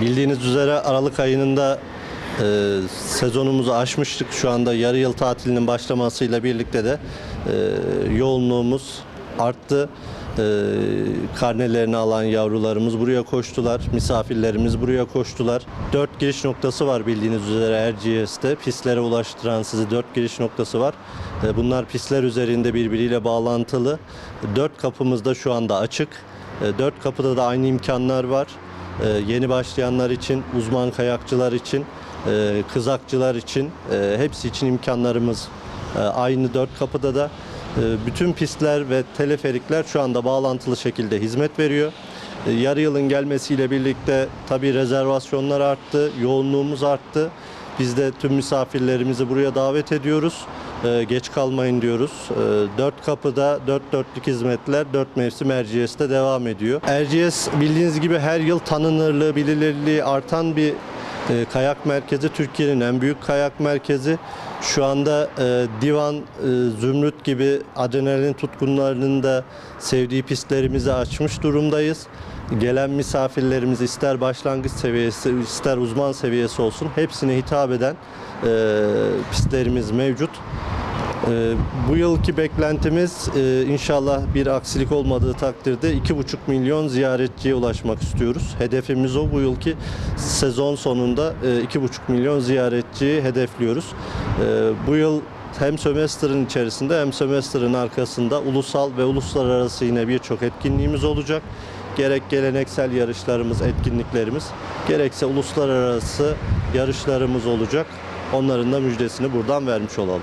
Bildiğiniz üzere Aralık ayının da e, sezonumuzu aşmıştık. Şu anda yarı yıl tatilinin başlamasıyla birlikte de e, yoğunluğumuz arttı. E, karnelerini alan yavrularımız buraya koştular. Misafirlerimiz buraya koştular. Dört giriş noktası var bildiğiniz üzere Erciyes'te. Pistlere ulaştıran sizi dört giriş noktası var. E, bunlar pistler üzerinde birbiriyle bağlantılı. Dört kapımız da şu anda açık. E, dört kapıda da aynı imkanlar var. Ee, yeni başlayanlar için, uzman kayakçılar için, e, kızakçılar için, e, hepsi için imkanlarımız e, aynı dört kapıda da. Bütün pistler ve teleferikler şu anda bağlantılı şekilde hizmet veriyor. Yarı yılın gelmesiyle birlikte tabii rezervasyonlar arttı, yoğunluğumuz arttı. Biz de tüm misafirlerimizi buraya davet ediyoruz. E, geç kalmayın diyoruz. E, dört kapıda dört dörtlük hizmetler dört mevsim Erciyes'te devam ediyor. Erciyes bildiğiniz gibi her yıl tanınırlığı, bilinirliği artan bir e, kayak merkezi. Türkiye'nin en büyük kayak merkezi. Şu anda e, Divan, e, Zümrüt gibi adrenalin tutkunlarının da sevdiği pistlerimizi açmış durumdayız. Gelen misafirlerimiz ister başlangıç seviyesi, ister uzman seviyesi olsun hepsine hitap eden e, pistlerimiz mevcut. Ee, bu yılki beklentimiz e, inşallah bir aksilik olmadığı takdirde 2,5 milyon ziyaretçiye ulaşmak istiyoruz. Hedefimiz o. Bu yılki sezon sonunda e, 2,5 milyon ziyaretçiyi hedefliyoruz. E, bu yıl hem sömestrın içerisinde hem sömestrın arkasında ulusal ve uluslararası yine birçok etkinliğimiz olacak. Gerek geleneksel yarışlarımız, etkinliklerimiz, gerekse uluslararası yarışlarımız olacak. Onların da müjdesini buradan vermiş olalım.